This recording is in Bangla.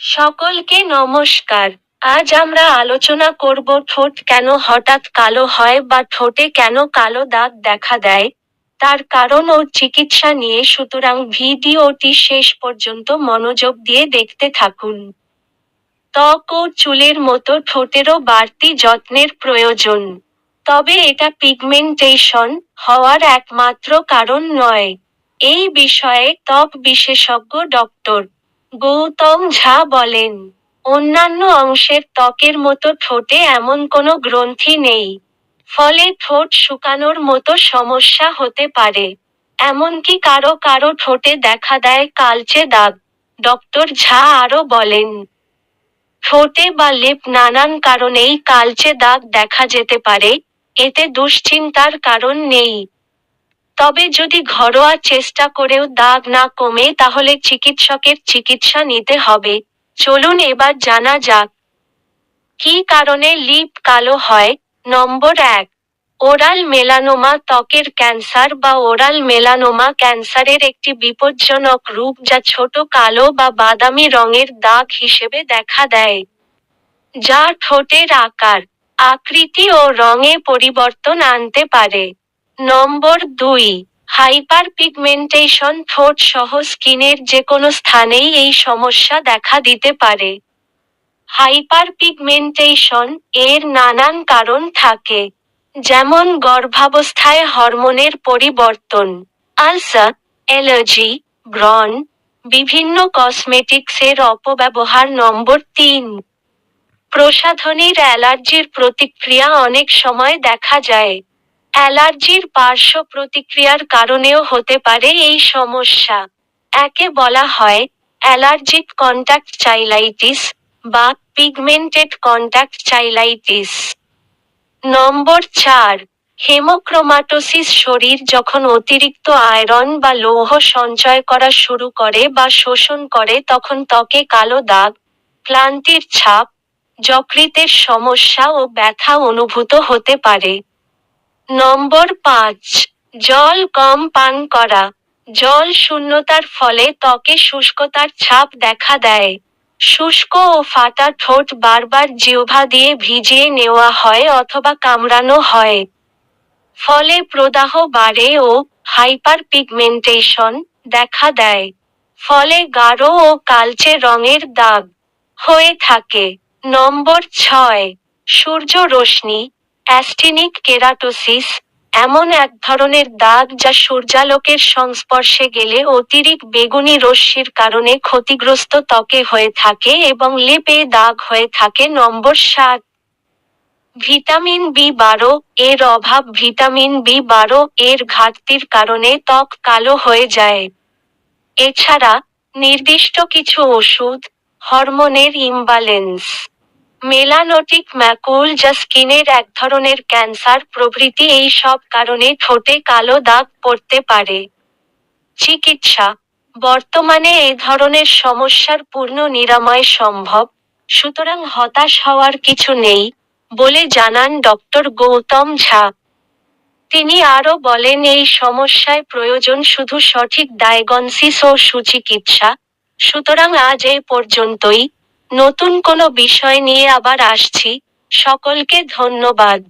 সকলকে নমস্কার। আজ আমরা আলোচনা করব ঠোঁট কেন হঠাৎ কালো হয় বা ঠোঁটে কেন কালো দাগ দেখা দেয়। তার কারণ ও চিকিৎসা নিয়ে সুতরাং ভিডিওটি শেষ পর্যন্ত মনোযোগ দিয়ে দেখতে থাকুন। ত্বক ও চুলের মতো ঠোঁটেরও বাড়তি যত্নের প্রয়োজন। তবে এটা পিগমেন্টেশন হওয়ার একমাত্র কারণ নয়। এই বিষয়ে ত্বক বিশেষজ্ঞ ডক্টর গৌতম ঝা বলেন, অন্যান্য অংশের ত্বকের মতো ঠোঁটে এমন কোনো গ্রন্থি নেই, ফলে ঠোঁট শুকানোর মতো সমস্যা হতে পারে। এমনকি কারও কারও ঠোঁটে দেখা দেয় কালচে দাগ। ডক্টর ঝা আরও বলেন, ঠোঁটে বা লেপ নানান কারণেই কালচে দাগ দেখা যেতে পারে, এতে দুশ্চিন্তার কারণ নেই। তবে যদি ঘরোয়া চেষ্টা করেও দাগ না কমে, তাহলে চিকিৎসকের চিকিৎসা নিতে হবে। চলুন এবার জানা যাক। কী কারণে লিপ কালো হয়? নম্বর এক, ওরাল মেলানোমা ত্বকের ক্যান্সার বা ওরাল মেলানোমা ক্যান্সারের একটি বিপজ্জনক রূপ যা ছোট কালো বা বাদামি রঙের দাগ হিসেবে দেখা দেয়, যা ঠোঁটের আকার, আকৃতি ও রঙে পরিবর্তন আনতে পারে। নম্বর দুই হাইপার পিগমেন্টেশন ঠোঁট সহ স্কিনের যে কোনো স্থানেই এই সমস্যা দেখা দিতে পারে। হাইপার পিগমেন্টেশন এর নানান কারণ থাকে, যেমন গর্ভাবস্থায় হরমোনের পরিবর্তন আলসার অ্যালার্জি, ব্রণ, বিভিন্ন কসমেটিক্সের অপব্যবহার নম্বর তিন। প্রসাধনীর অ্যালার্জির প্রতিক্রিয়া অনেক সময় দেখা যায়। অ্যালার্জির পার্শ্ব প্রতিক্রিয়ার কারণেও হতে পারে এই সমস্যা। একে বলা হয় অ্যালার্জিক কন্ট্যাক্ট চাইলাইটিস বা পিগমেন্টেড কন্ট্যাক্ট চাইলাইটিস। নম্বর চার, হেমোক্রোমাটোসিস শরীর যখন অতিরিক্ত আয়রন বা লৌহ সঞ্চয় করা শুরু করে বা শোষণ করে, তখন ত্বকে কালো দাগ, ক্লান্তির ছাপ, যকৃতের সমস্যা ও ব্যথা অনুভূত হতে পারে। নম্বর পাঁচ, জল কম পান করা। জল শূন্যতার ফলে ত্বকে শুষ্কতার ছাপ দেখা দেয়। শুষ্ক ও ফাটা ঠোঁট বারবার জিহ্বা দিয়ে ভিজিয়ে নেওয়া হয় অথবা কামড়ানো হয়। ফলে প্রদাহ বাড়ে ও হাইপার পিগমেন্টেশন দেখা দেয়। ফলে গাঢ় ও কালচে রঙের দাগ হয়ে থাকে। নম্বর ছয়, সূর্য রশ্মি অ্যাস্টিনিক কেরাটোসিস এমন এক ধরনের দাগ যা সূর্যালোকের সংস্পর্শে গেলে অতিরিক্ত বেগুনি রশ্মির কারণে ক্ষতিগ্রস্ত ত্বকে হয়ে থাকে এবং লেপে দাগ হয়ে থাকে। নম্বর সাত, ভিটামিন বি বারো এর অভাব। ভিটামিন বি বারো এর ঘাটতির কারণে ত্বক কালো হয়ে যায়। এছাড়া নির্দিষ্ট কিছু ওষুধ, হরমোনের ইমব্যালেন্স। মেলানোটিক ম্যাকুল যা স্কিনের এক ধরনের ক্যান্সার প্রভৃতি এই সব কারণে ঠোঁটে কালো দাগ পড়তে পারে। চিকিৎসা। বর্তমানে এ ধরনের সমস্যার পূর্ণ নিরাময় সম্ভব। সুতরাং হতাশ হওয়ার কিছু নেই বলে জানান ডক্টর গৌতম ঝা। তিনি আরও বলেন, এই সমস্যায় প্রয়োজন শুধু সঠিক ডায়াগনসিস ও সুচিকিৎসা। সুতরাং আজ এ পর্যন্তই। নতুন কোনো বিষয় নিয়ে আবার আসছি। সকলকে ধন্যবাদ।